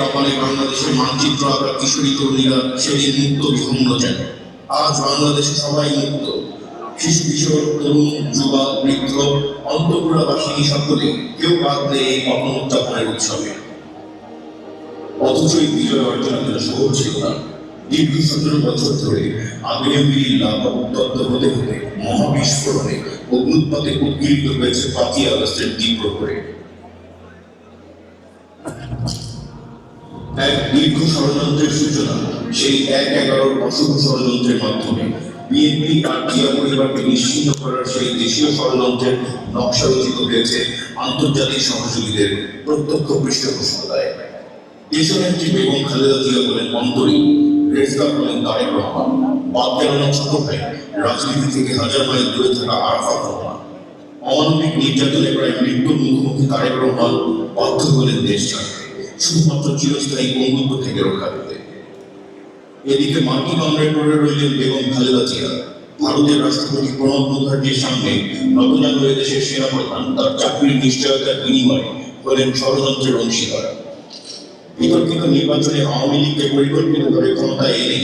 কপালে বাংলাদেশের মানচিত্র কিশোরী তরুণীরা সেদিন মুক্ত যেন আজ সবাই মুক্ত। শিশু, কিশোর, তরুণ যুবা বৃদ্ধ, অন্তপুরাবাসী সকলে কেউ বাদ এই উৎসবে। অথচ এই বিজয় অর্জনের সহজ ছিল না। দীর্ঘ সতেরো বছর ধরে আগ্নেয়গিরি লাভা উত্তপ্ত হতে হতে মহাবিস্ফোরণে অগ্নুৎপাতে উদ্গীরিত হয়েছে পাঁচই আগস্টের তীব্র করে। এক দীর্ঘ ষড়যন্ত্রের সূচনা, সেই এক এগারোর অশুভ ষড়যন্ত্রের মাধ্যমে। বিএনপি আর জিয়া পরিবারকে নিশ্চিন্ন করার সেই দেশীয় ষড়যন্ত্রের নকশা রচিত হয়েছে আন্তর্জাতিক সহযোগীদের প্রত্যক্ষ পৃষ্ঠপোষকতায়। দেশনেত্রী বেগম খালেদা জিয়া বলেন, অন্তরী, গ্রেফতার হলেন তারেক রহমান। বাদ গেল ছোট ভাই। রাজনীতি থেকে হাজার মাইল দূরে থাকা আরাফাত রহমান। অমানবিক নির্যাতনে প্রায় মৃত্যুর মুখোমুখি তারেক রহমান বাধ্য হলেন দেশ ছাড়তে। শুধুমাত্র চিরস্থায়ী বন্ধুত্ব থেকে রক্ষা পেতে। এদিকে মার্কিন পড়ে রইলেন বেগম খালেদা জিয়া ভারতের রাষ্ট্রপতি প্রণব মুখার্জির সামনে নতুন দেশের সেনাপ্রধান তার চাকরির নিশ্চয়তার বিনিময়ে হলেন ষড়যন্ত্রের অংশীদার। বিতর্কিত নির্বাচনে আওয়ামী লীগকে পরিকল্পিতভাবে ক্ষমতায় এনে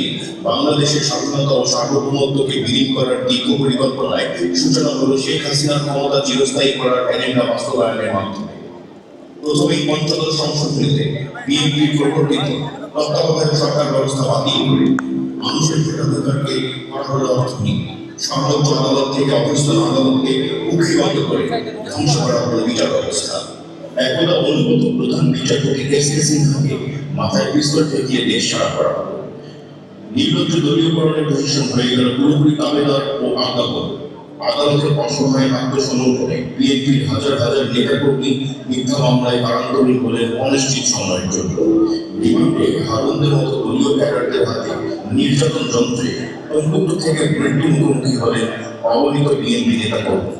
বাংলাদেশের স্বাধীনতা ও সার্বভৌমত্বকে বিলীন করার দীর্ঘ পরিকল্পনায় সূচনা হলো শেখ হাসিনার ক্ষমতা চিরস্থায়ী করার এজেন্ডা বাস্তবায়নের মাধ্যমে। প্রথমেই পঞ্চদশ সংশোধনীতে বিএনপির প্রবর্তিত তত্ত্বাবধায়ক সরকার ব্যবস্থা বাতিল করে মানুষের ভোটাধিকারকে করা হলো অর্থনীতি সর্বোচ্চ আদালত থেকে অবস্থান আদালতকে কুক্ষিগত করে ধ্বংস করা হলো বিচার ব্যবস্থা। একদা অনুগত প্রধান বিচারপতি এস কে সিনহাকে মাথায় পিস্তল ঠেকিয়ে দেশ ছাড়া করা হলো। নির্লজ্জ দলীয়করণের প্রশাসন হয়ে গেল পুরোপুরি দাবেদার ও আজ্ঞাবহ। আদালতের অসহায় আত্মসমর্পণে বিএনপির হাজার হাজার নেতাকর্মী মিথ্যা মামলায় কারান্তরী হলেন অনিশ্চিত সময়ের জন্য। রিমান্ডে হারুনদের মতো দলীয় ক্যাডারদের হাতে নির্যাতন যন্ত্রে পঙ্গুত্ব থেকে মৃত্যু মুখোমুখি হলেন অগণিত বিএনপি নেতাকর্মী।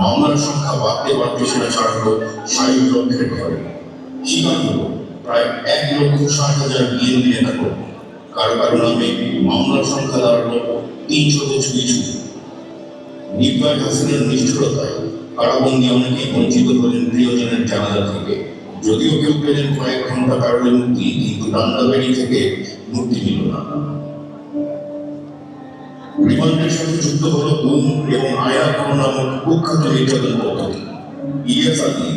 মামলার সংখ্যা বাড়তে বাড়তে সেটা ছাড়লো ষাট লক্ষের ঘরে। শিকার প্রায় এক লক্ষ ষাট হাজার বিএনপি নেতাকর্মী। কারও কারও নামে মামলার সংখ্যা দাঁড়াল তিনশো ছুঁই ছুঁই নির্বাক হাসিনের নিষ্ঠুরতায়। কারাবন্দি অনেকেই বঞ্চিত হলেন প্রিয়জনের জানাজা থেকে। যদিও কেউ পেলেন কয়েক ঘণ্টা কারণে মুক্তি, কিন্তু রান্নাবাড়ি থেকে মুক্তি মিল না। রিমান্ডের সাথে যুক্ত হল গুম এবং আয়া নামক কুখ্যাত নির্যাতন পদ্ধতি। ইয়েস আলী